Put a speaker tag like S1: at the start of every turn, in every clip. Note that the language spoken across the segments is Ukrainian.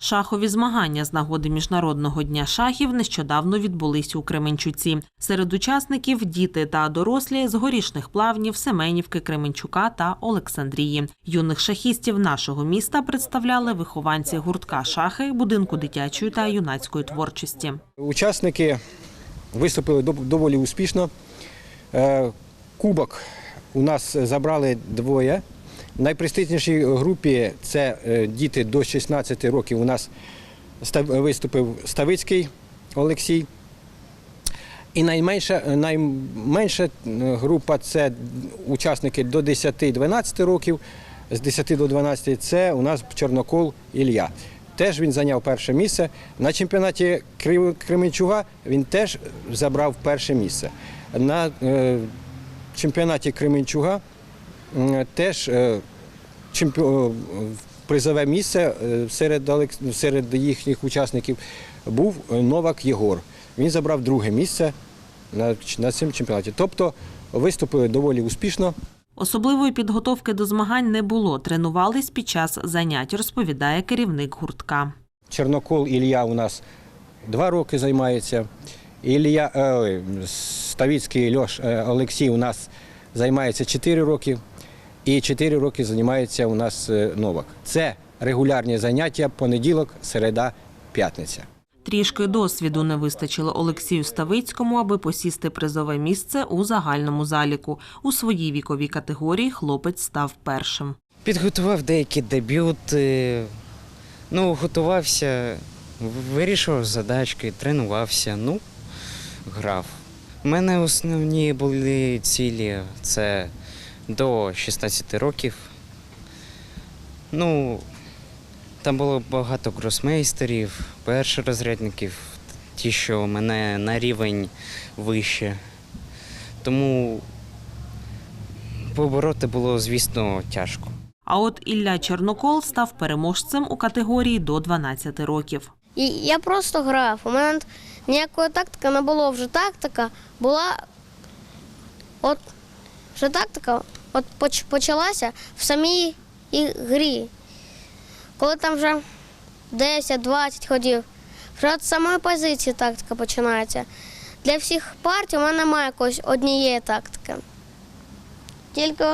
S1: Шахові змагання з нагоди міжнародного дня шахів нещодавно відбулись у Кременчуці. Серед учасників діти та дорослі з горішних плавнів, Семенівки, Кременчука та Олександрії. Юних шахістів нашого міста представляли вихованці гуртка шахи, будинку дитячої та юнацької творчості.
S2: Учасники виступили доволі успішно. Е, Кубок у нас забрали двоє. Найпрестижнішій групі це е, діти до 16 років. У нас виступив Ставицький Олексій. І найменша, найменша е, група це учасники до 10-12 років. З 10 до 12 це у нас Чорнокол Ілля. Теж він зайняв перше місце. На чемпіонаті Кременчуга він теж забрав перше місце. На е, чемпіонаті Кременчуга теж е, призове місце е, серед, серед їхніх учасників був е, Новак Єгор. Він забрав друге місце на, на цьому чемпіонаті. Тобто виступили доволі успішно.
S1: Особливої підготовки до змагань не було. Тренувались під час занять, розповідає керівник гуртка.
S2: Чорнокол Ілля у нас два роки займається. Ілля, Ставіцький Льош Олексій у нас займається 4 роки. І 4 роки займається у нас е, Новак. Це регулярні заняття понеділок, середа, п'ятниця.
S1: Трішки досвіду не вистачило Олексію Ставицькому, аби посісти призове місце у загальному заліку. У своїй віковій категорії хлопець став першим.
S3: Підготував деякі дебюти. Ну, готувався, вирішував задачки, тренувався, ну, грав. У мене основні були цілі це до 16 років. Ну, там було багато гросмейстерів, першорозрядників, ті, що мене на рівень вище. Тому побороти було, звісно, тяжко.
S1: А от Ілля Чернокол став переможцем у категорії до 12 років.
S4: І я просто грав. У мене ніякої тактики не було. Вже тактика була. От вже тактика от почалася в самій грі. Коли там вже 10-20 ходів, вже від самої позиції тактика починається. Для всіх партій у мене немає якоїсь однієї тактики. Тільки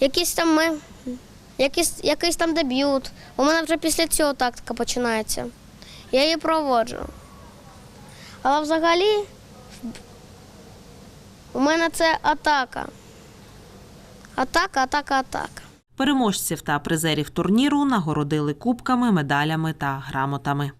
S4: якісь там ми якийсь, якийсь там дебют. У мене вже після цього тактика починається. Я її проводжу. Але взагалі у мене це атака. Атака, атака, атака.
S1: Переможців та призерів турніру нагородили кубками, медалями та грамотами.